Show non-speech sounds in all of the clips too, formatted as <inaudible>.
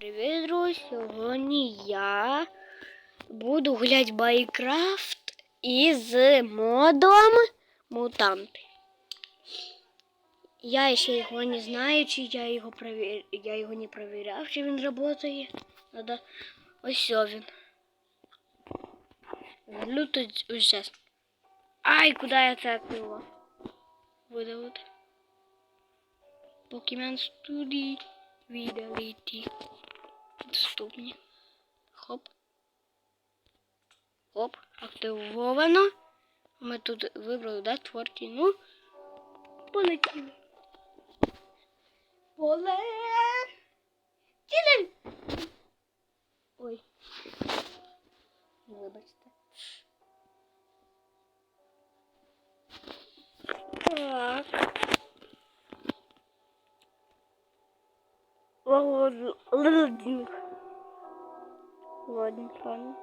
Привіт, друзі! Сьогодні я буду гуляти Майнкрафт із модом Мутанти. Я ще його не знаю, чи я його провір... я його не перевіряв, чи він працює. Надо... Ось він. Лютить уже. Ай, куди я відкрила? Видалити. Покемон студії видалити. Доступні. Хоп. Хоп. Активовано. Ми тут вибрали, да, творчі. Ну, полетіли. Поле. Тілем. Ой. Вибачте. Так. Лодник. Лодник, ладно.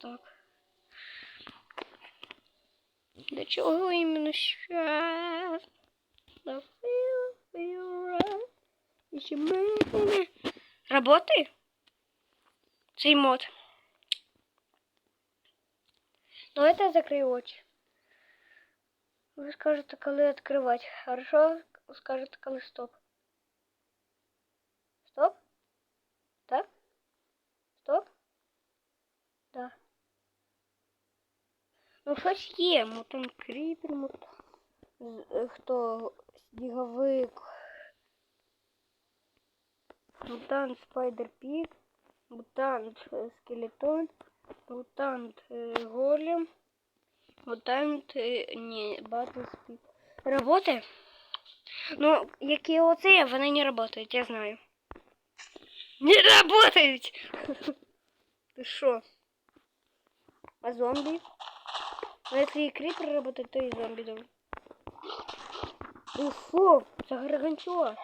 Так. Для чего именно сейчас? Да. Работает? Цей. Ну, это закрою очи. Ви скажете, коли відкривати. Хорошо? Скажете, коли стоп. Стоп? Так? Стоп? Да. Ну щось є, мутант кріпер, мутант. з- Хто? Сніговик. Мутант спайдер пік. Мутант е, скелетон. Мутант е, голем. Мутант не батл спид. Работает? Ну, какие оце, вони не работают, я знаю. Не работают! <laughs> Ты шо? А зомби? А ну, если и крипер работает, то и зомби, думаю. Уфу, загоргончуа.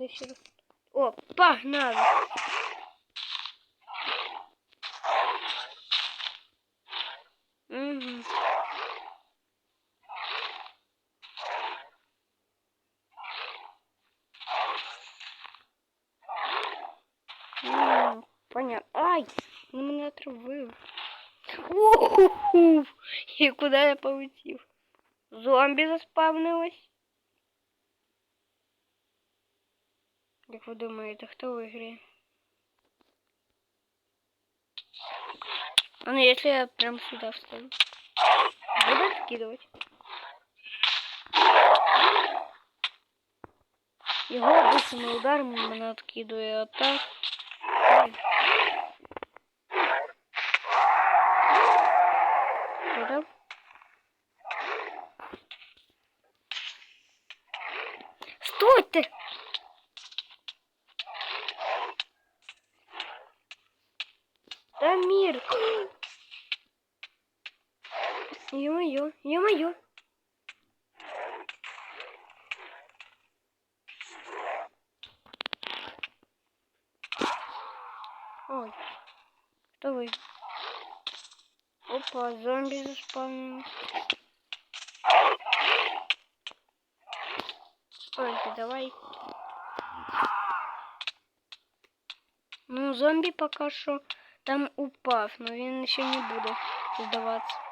Надо ще раз. О, погнали! Угу. Понятно. Ай! Ну мене отравив. Уху! І куди я полетів? Зомбі заспавнилось. Як ви думаєте, хто виграє? А ну если я прям сюда встану. Буду откидывать. Его обычный удар мене откидываю, а так. Ой. Куда? Стой ты! Да мир! Ё-моё, ё-моё! Ой, кто вы? Опа, зомби заспавнились. Ой, давай. Ну, зомбі поки що там упав, но він ще не буде здаватися.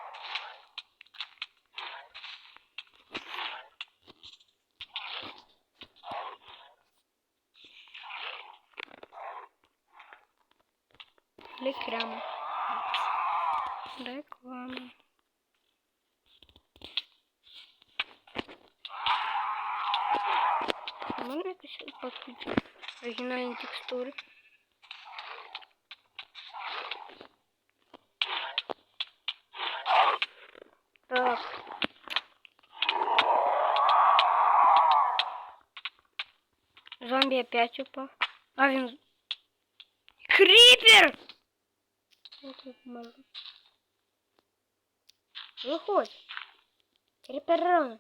Реклама. Реклама. Можна якось підключити оригінальні текстури? Так. Зомби опять упал. А він... Крипер! Можу. Виходь. Криперон.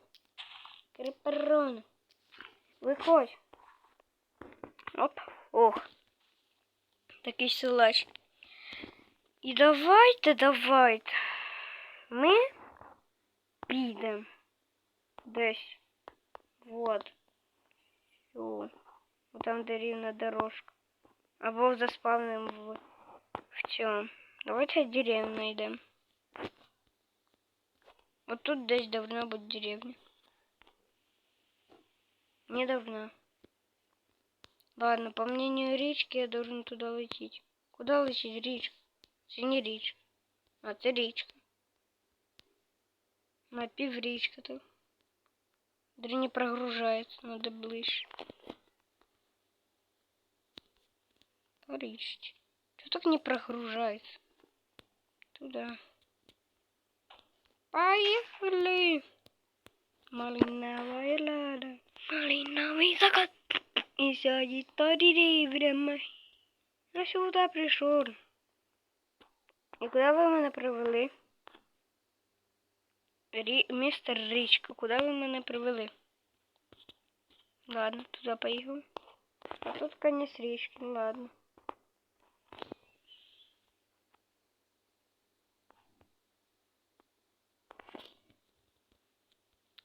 Криперон. Виходь. Оп. Ох. Такий силач. І давайте, давайте. Ми підемо десь. Вот. О, там де рівна дорожка. Або заспавним в, в цьому. Давайте деревню знайдемо. Вот тут десь должна быть деревня. Не должна. Ладно, по мнению речки я должен туда лететь. Куда лететь речка? Це не речка. А це речка. На пів речка то. Даже не прогружается, надо ближе. По речке. Что так не прогружается? Туда. Поехали! Малиновая лада, малиновый закат. И сядет по деревьям. Я сюда пришел. І куди ви мене привели? Рі... Містер Річка, куди ви мене привели? Ладно, туди поїхали. А тут конец річки, ну ладно.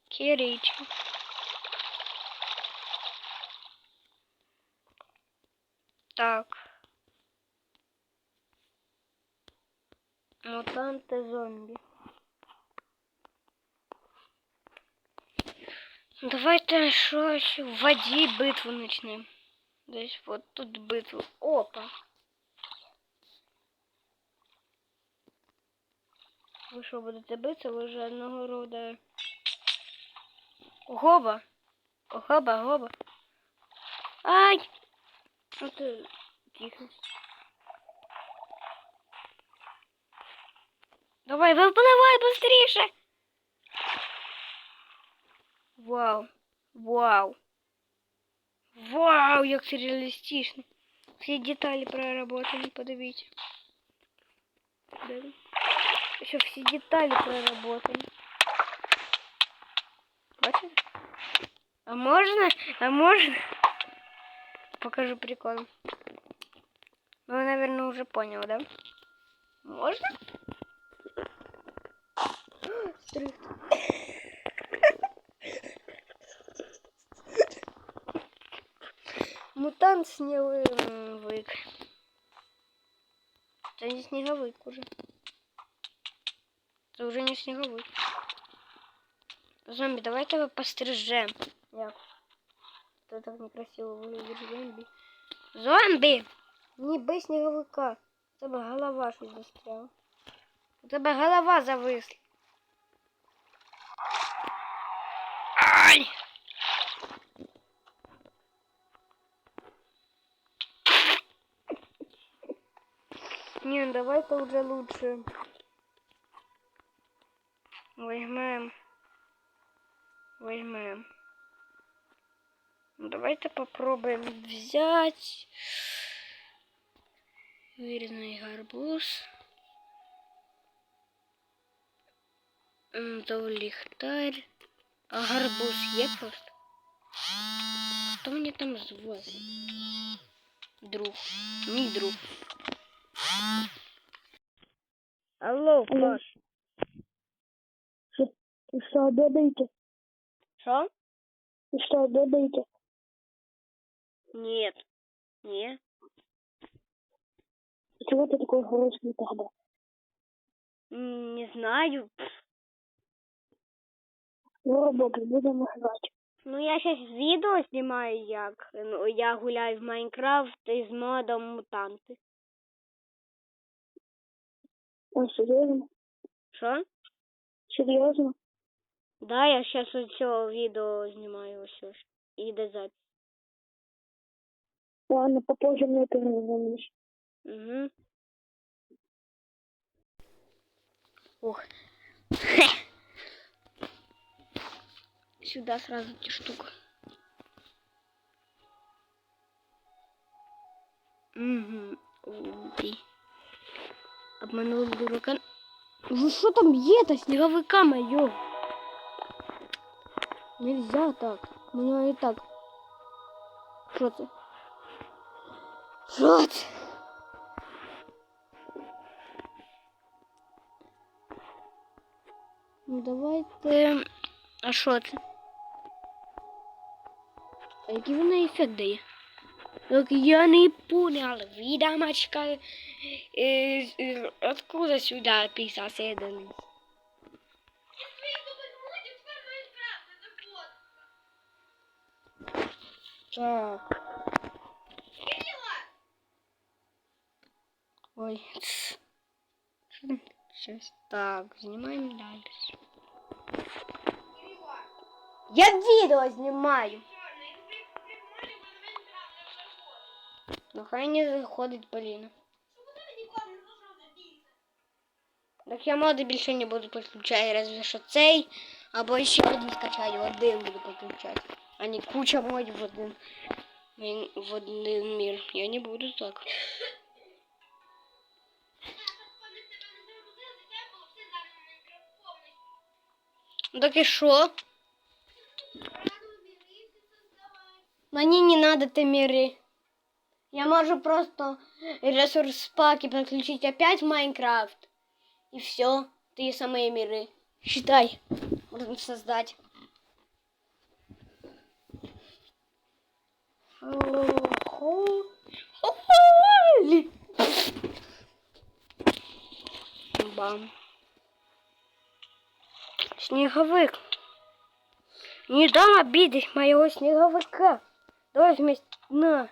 Киричка. Так. Мутанти зомбі. Давайте щось в воді битву почнемо. Десь от тут битву. Опа. Ви що будете битися? Ви вже одного рода. Гоба. Гоба, гоба. Ай! Ну ти тихо. Давай, випливай быстріше. Вау. Вау. Вау, як це реалістично. Всі деталі проработані, подивіться. Еще все детали проработаны. Бачите? А можно? А можно? Покажу прикол. Ну, вы, наверное, уже понял, да? Можно? Стрих. <gasps> Мутант снеговик. Это не снеговик уже. Это уже не снеговик. Зомби, давай тебе пострижем. Як? Це так некрасиво виглядить зомбі. Зомбі! Ніби сніговика. У тебе голова щось застряла. У тебе голова зависла. давай-ка уже лучше. Возьмем. Возьмем. Ну, давайте попробуем взять вырезанный гарбуз. М, То ліхтарь. А гарбуз є просто. Хто мені там звозить? Друг. Мій друг. Алло. Паш. И что, обедаете? Що? И что, обедаете? Нет. Нет. Чего ты такой грустный тогда? Не знаю. Ну, работай, будем играть. Ну, я сейчас відео знімаю, як ну, я гуляю в Майнкрафт із модом мутанти. Ой, серьезно? Що? Серьезно? Да, я сейчас ось цього відео знімаю ось ось. І йде запись. Ладно, попозже мне перезвонишь. Угу. Ух. Сюда сразу эти штука. Угу. Ты. Обманул дурака. Ну что там это, снеговика моё? Нельзя так. у Меня и так. Что ты? Что ты? Ну давай ты... А что? це? А який вона ефект дає? Так я не поняла, видамочка. Откуда сюди писався один? Так. Ой. Сейчас. Так, снимаем дальше. Я видео снимаю. Ну хай не заходить Поліна. Так я моди більше не буду підключати, разве що цей, або ще один скачаю, один буду підключати. А не куча модів в один, в один мір. Я не буду так. Ну так і що? Мені не надо ті міри. Я можу просто ресурс паки подключить опять в Майнкрафт. И все, ты самые миры. Считай, можно создать. Бам. Снеговик. Не дам обидеть моего снеговика. Давай вместе. На.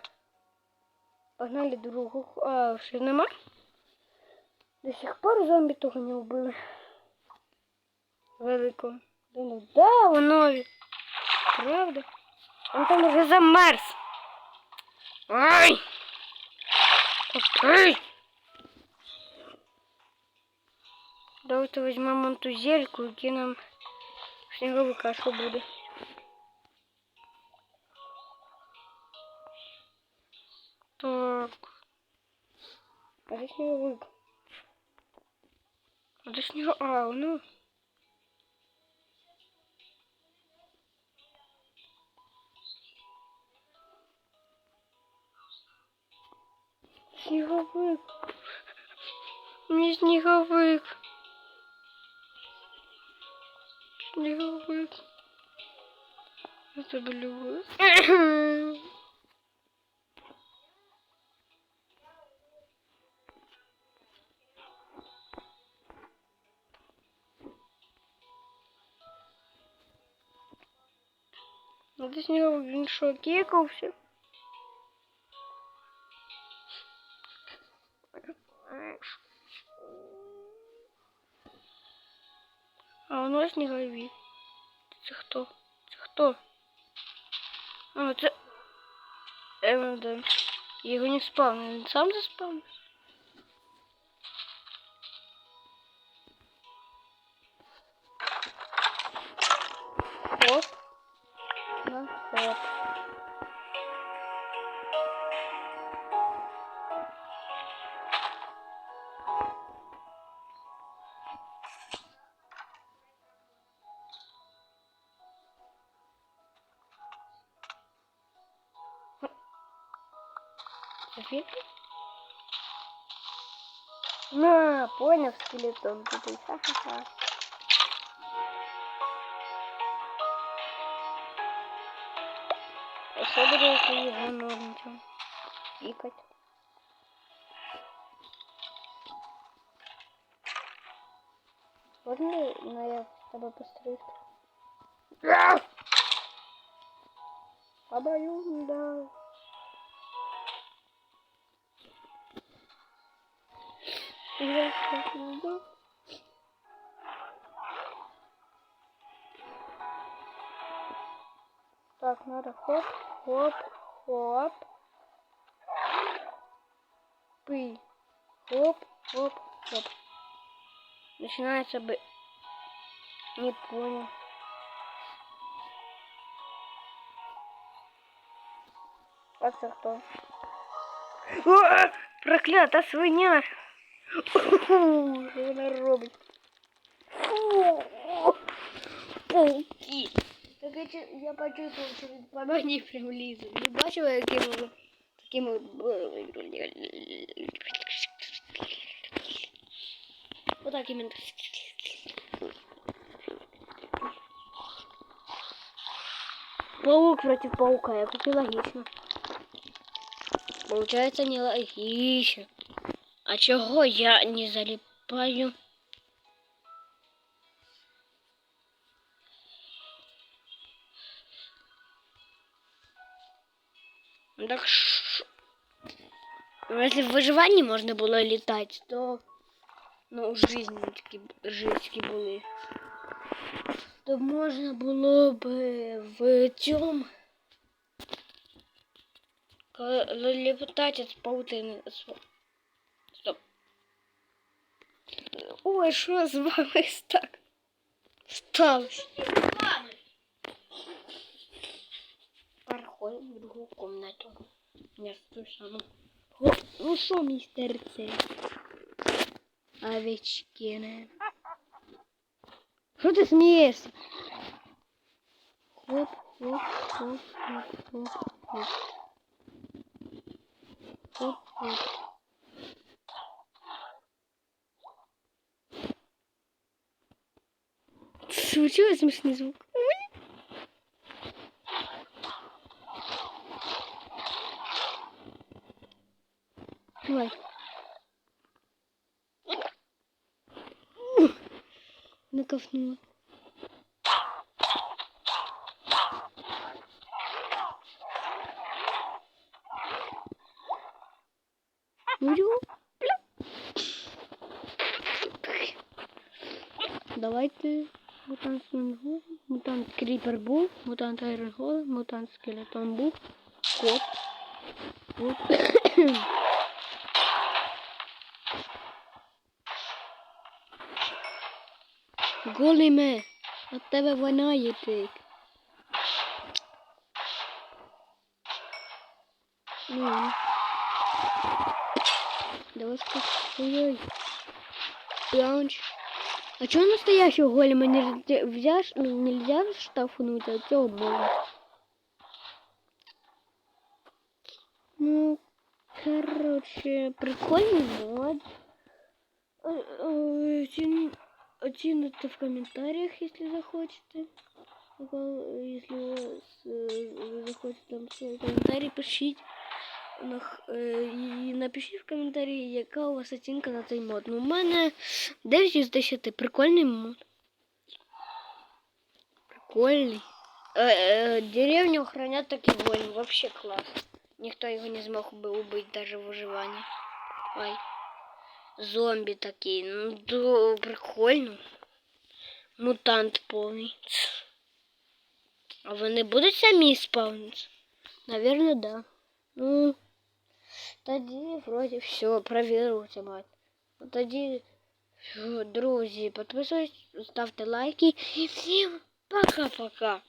Погнали другу. А, ще нема? До сих пор зомбі того не вбили. Великого. Да ну да, воно. від- Правда? Он там уже замерз. Ай! Окей. Давайте візьмемо ту зельку і кинемо в сніговика, що буде. Так. А де сніговик? А де сніго... А, ну. Сніговик. Мій сніговик. Сніговик. Я тебе люблю. Ну ти сніговик, він що, кікався? А воно сніговик. Це хто? Це хто? А, це... Евенден. Його не спавнив, він сам заспавнив? Оп. Софийка? На, понял, скелетон. Ха-ха-ха. Особенно если его норничал. Пикать. Можно на я с тобой построю? Обоюдно, да. Я сейчас найду. Так, надо хоп, хоп, хоп. Пы. Хоп, хоп, хоп. Начинается бы... Не понял. А, проклята свиня! Що вона робить? Фу! Пауки! я почувствував, що він по мені прям лізе. Ви бачили, якими ну, такими Отак э, іменно. Паук против паука, я купила логично. Получается нелогично. А чего я не залипаю? Так ш- если в выживании можно было летать, то ну, в жизни такі житті були. То можна було б в цьому коли літати з паутини. З- Стоп. Ой, що з вами <laughs> так сталося? Переходимо в другу комнату. Я в ту саму. О, ну що, містер це? Овечкины. Что ты смеешься? Хоп, хоп, хоп, хоп, хоп, хоп. Хоп, хоп. Случилось смешный звук. Давай. Накофнула. Урю. Давайте мутант Свингол, мутант Крипер Бул, мутант Айрон Холл, мутант Скелетон Бул, кот. Вот. Голіме, от тебе воняє тик. Ну. Давай скажи. Пянч. А чого настоящего голема нельзя взяш, ну, нельзя штрафнуть, а цього можно? Ну, короче, прикольный мод Э, э, оцени- Оцените в комментариях, если захочете. Угол- Если у вас э, вы захочете там свой комментарий, пишіть. Нах- е, І напишіть в коментарі, яка у вас оцінка на цей мод. Ну, у мене 9 із 10. Прикольний мод. Прикольний. Е, е, деревню охранять такий воїн. Вообще клас. Ніхто його не змог би убити даже в виживанні. Ай. Зомбі такий. Ну, до, прикольно. Мутант повний. А вони будуть самі спавнитися? Наверное, да. Ну, тоді вроді все, провірувати мать. Ну, Тоді, все, друзі, підписуйтесь, ставте лайки і всім пока-пока.